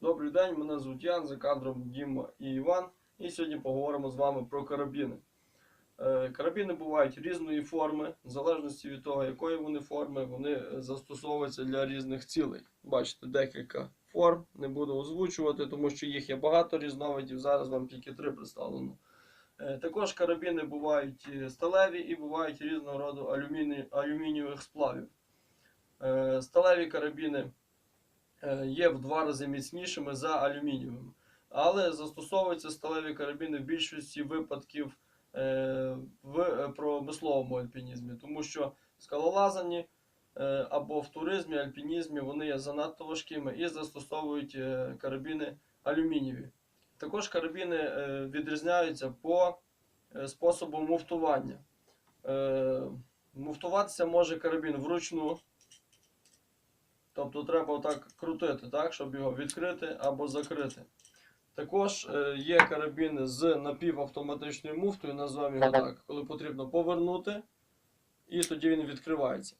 Добрий день, мене звуть Ян, за кадром Діма і Іван. І сьогодні поговоримо з вами про карабіни. Е, Карабіни бувають різної форми, в залежності від того, якої вони форми, вони застосовуються для різних цілей. Бачите, декілька форм, не буду озвучувати, тому що їх є багато різновидів. Зараз вам тільки три представлено. Е, Також карабіни бувають е, сталеві і бувають різного роду алюміні... алюмінієвих сплавів. Сталеві карабіни є в два рази міцнішими за алюмінієвими. Але застосовуються сталеві карабіни в більшості випадків е, в е, промисловому альпінізмі, тому що е, або в туризмі, альпінізмі вони є занадто важкими і застосовують е, карабіни алюмінієві. Також карабіни е, відрізняються по е, способу муфтування. Е, Муфтуватися може карабін вручну, тобто треба отак крутити, так, щоб його відкрити або закрити. Також е, є карабіни з напівавтоматичною муфтою, назвемо його так, коли потрібно повернути, і тоді він відкривається.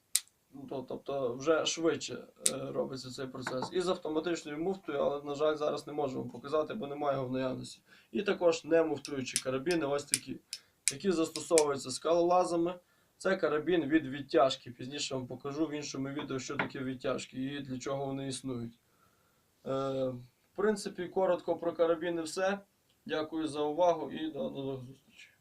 Ну, Тобто вже швидше е, робиться цей процес. І з автоматичною муфтою, але, на жаль, зараз не можу вам показати, бо немає його в наявності. І також не муфтуючі карабіни, ось такі, які застосовуються скалолазами. Це карабін від відтяжки. Пізніше вам покажу в іншому відео, що таке відтяжки і для чого вони існують. Е, в принципі, коротко про карабіни все. Дякую за увагу і до нових зустрічей.